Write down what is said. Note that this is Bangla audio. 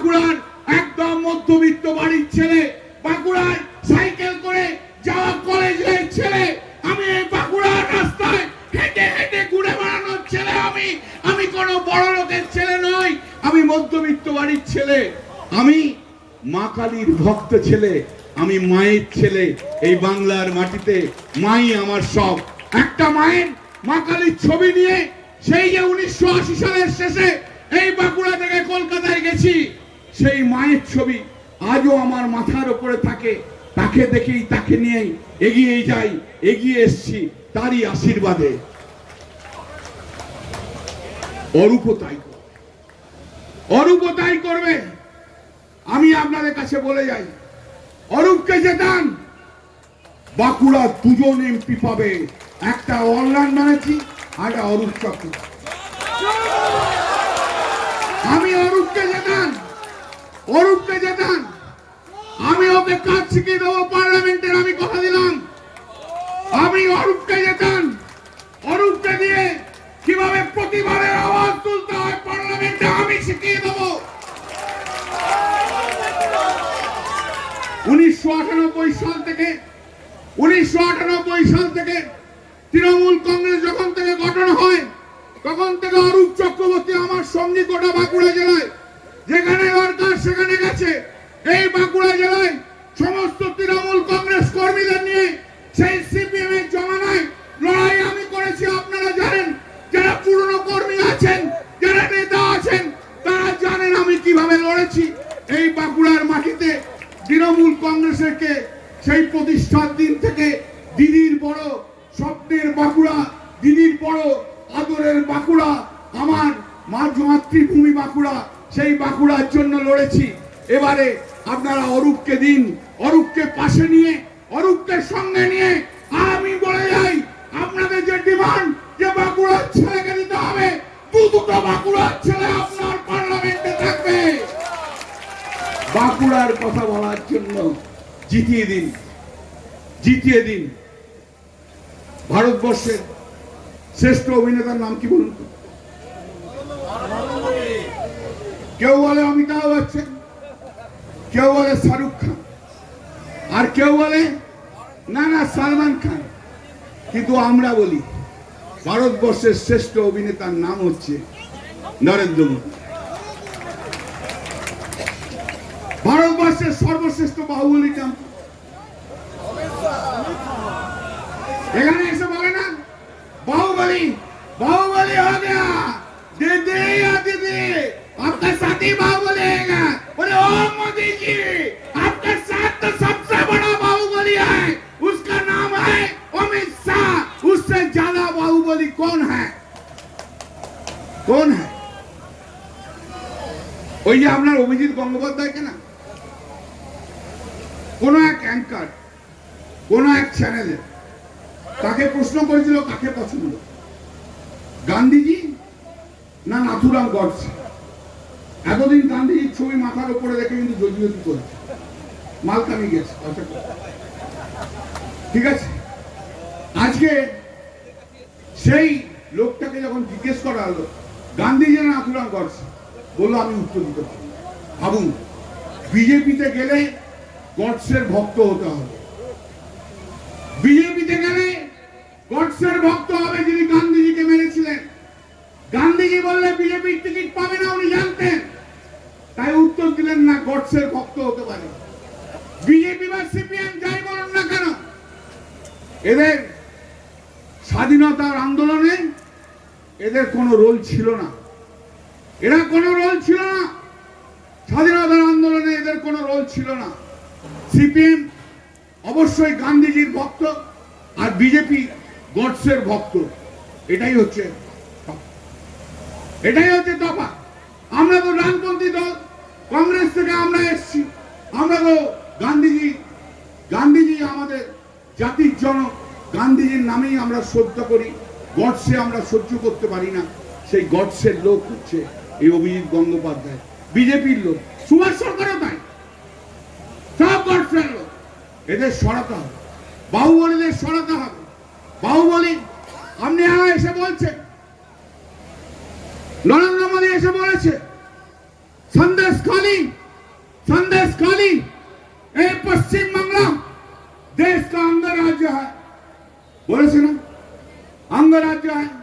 বাঁকুড়ার একদম মধ্যবিত্ত বাড়ির ছেলে, বাঁকুড়ায় সাইকেল করে যাওয়া কলেজের ছেলে। আমি এই বাঁকুড়ার রাস্তায় হেঁটে হেঁটে ঘুরে বেড়ানোর ছেলে আমি। আমি কোনো বড় লোকের ছেলে নই, আমি মধ্যবিত্ত বাড়ির ছেলে। আমি মা কালীর ভক্ত ছেলে, আমি মায়ের ছেলে। এই বাংলার মাটিতে মাই আমার সব। একটা মায়ের মা কালীর ছবি নিয়ে সেই যে উনিশশো আশি সালের শেষে এই বাঁকুড়া থেকে কলকাতায় গেছি। সেই মায়ের ছবি আজও আমার মাথার উপরে থাকে। তাকে দেখেই, তাকে নিয়েই এগিয়ে যাই, এগিয়ে এসছি তারই আশীর্বাদে। অরূপ তাই করবে। অরূপ আমি আপনাদের কাছে বলে যাই, অরূপকে জেতান বাঁকুড়া দুজন এমপি পাবে। একটা অনলাইন ব্যানার্জি, আর একটা অরূপ চক্রবর্তী। আমি জেতান অরূপকে জেতান আমি ওকে কাজ শিখিয়ে দেবো, পার্লামেন্টের আমি কথা দিলাম। আমি অরূপকে জেতান অরূপকে দিয়ে কীভাবে প্রতিবারের আওয়াজ তুলতে হয় পার্লামেন্টে আমি শিখিয়ে দেবো। উনিশশো আটানব্বই সাল থেকে, উনিশশো আটানব্বই সাল থেকে তৃণমূল কংগ্রেস যখন থেকে গঠন হয়, তখন থেকে অরূপ চক্রবর্তী আমার সঙ্গী গোটা বাঁকুড়া জেলায় যেখানে দরকার সেখানে গেছে এই বাঁকুড়া জেলায় সমস্ত তৃণমূল কংগ্রেস কর্মীদের নিয়ে সেই সিপিএম এর জমানায় লড়াই আমি করেছি, আপনারা জানেন। যারা পুরনো কর্মী আছেন, যারা নেতা আছেন, তারা জানেন আমি কীভাবে লড়েছি। এই বাঁকুড়ার মাটিতে তৃণমূল কংগ্রেসকে সেই প্রতিষ্ঠার দিন থেকে দিদির বড় স্বপ্নের বাঁকুড়া, দিদির বড় আদরের বাঁকুড়া, আমার মাতৃভূমি বাঁকুড়া, সেই বাঁকুড়ার জন্য লড়েছি। এবারে আপনারা অরূপকে দিন, অরূপকে পাশে নিয়ে, অরূপকে সঙ্গে নিয়ে আমি বলে যাই, আপনাদের যে ডিমান্ড যে বাঁকুড়ার ছেলেকে দিতে হবে, দু দুটো বাঁকুড়ার ছেলে আপনার পার্লামেন্টে থাকবে। বাঁকুড়ার কথা বলার জন্য জিতিয়ে দিন জিতিয়ে দিন। ভারতবর্ষের শ্রেষ্ঠ অভিনেতার নাম কি বলুন কেউ বলে অমিতাভ বচ্চন? কেউ বলে শাহরুখ খান। আর কেউ বলে না না, সালমান খান। কিন্তু আমরা বলি, ভারতবর্ষের শ্রেষ্ঠ অভিনেতার নাম হচ্ছে নরেন্দ্র মোদী। ভারতবর্ষের সর্বশ্রেষ্ঠ বাহুবলী নাম এখানে এসে বলে না, বাহুবলী বাহুবলী হবে দিদি আপনার সাথে বাহুবলী। बाहुबली कौन है कौन है ওই যে আপনার অভিজিৎ গঙ্গোপাধ্যায়কে না কোন এক অ্যাঙ্কার কোন এক চ্যানেলে তাকে প্রশ্ন করেছিল কাকে পছন্দ গান্ধীজি না নাথুরাম গডসে এতদিন গান্ধীজির ছবি মাথার উপরে রেখে কিন্তু জজিয়তি করেছে মালকামি গেছে কথা কথা। ঠিক আছে আজকে সেই লোকটাকে যখন জিজ্ঞেস করা হলো গান্ধীজি না নাথুরাম গডসে বলল, আমি উত্তর দিতে পারি ভাবুন, বিজেপিতে গেলে গডসের ভক্ত হতে হবে। বিজেপিতে গেলে গডসের ভক্ত হবে যিনি গান্ধীজিকে মেরেছিলেন। গান্ধীজি বললে, বিজেপির টিকিট পাবে না, উনি জানতেন। তাই উত্তর দিলেন না, গডসের ভক্ত হতে পারে। বিজেপি বা সিপিএম যাই বলুন না কেন, এদের স্বাধীনতার আন্দোলনে এদের কোনো রোল ছিল না। এরা কোনো রোল ছিল না। স্বাধীনতার আন্দোলনে এদের কোনো রোল ছিল না। সিপিএম অবশ্যই গান্ধীজির ভক্ত আর বিজেপি গডসের ভক্ত। এটাই হচ্ছে এটাই হচ্ছে তফাৎ। আমরা তো ডানপন্থী দল, কংগ্রেস থেকে আমরা এসেছি আমরা তো গান্ধীজি গান্ধীজি আমাদের জাতির জনক গান্ধীজির নামেই আমরা শ্রদ্ধা করি গডসে আমরা সহ্য করতে পারি না সেই গডসের লোক হচ্ছে এই অভিজিৎ গঙ্গোপাধ্যায় বিজেপির লোক সুভাষ সরকারও তাই সব গডসের লোক এদের সরাতে হবে বাহুবলীদের সরাতে হবে বাহুবলী আপনি আর এসে বলছেন নরেন্দ্র মোদী এসে বলেছে संदेश खाली संदेश खाली ये पश्चिम बांग्ला देश का अंगराज्य है बोले से Bye.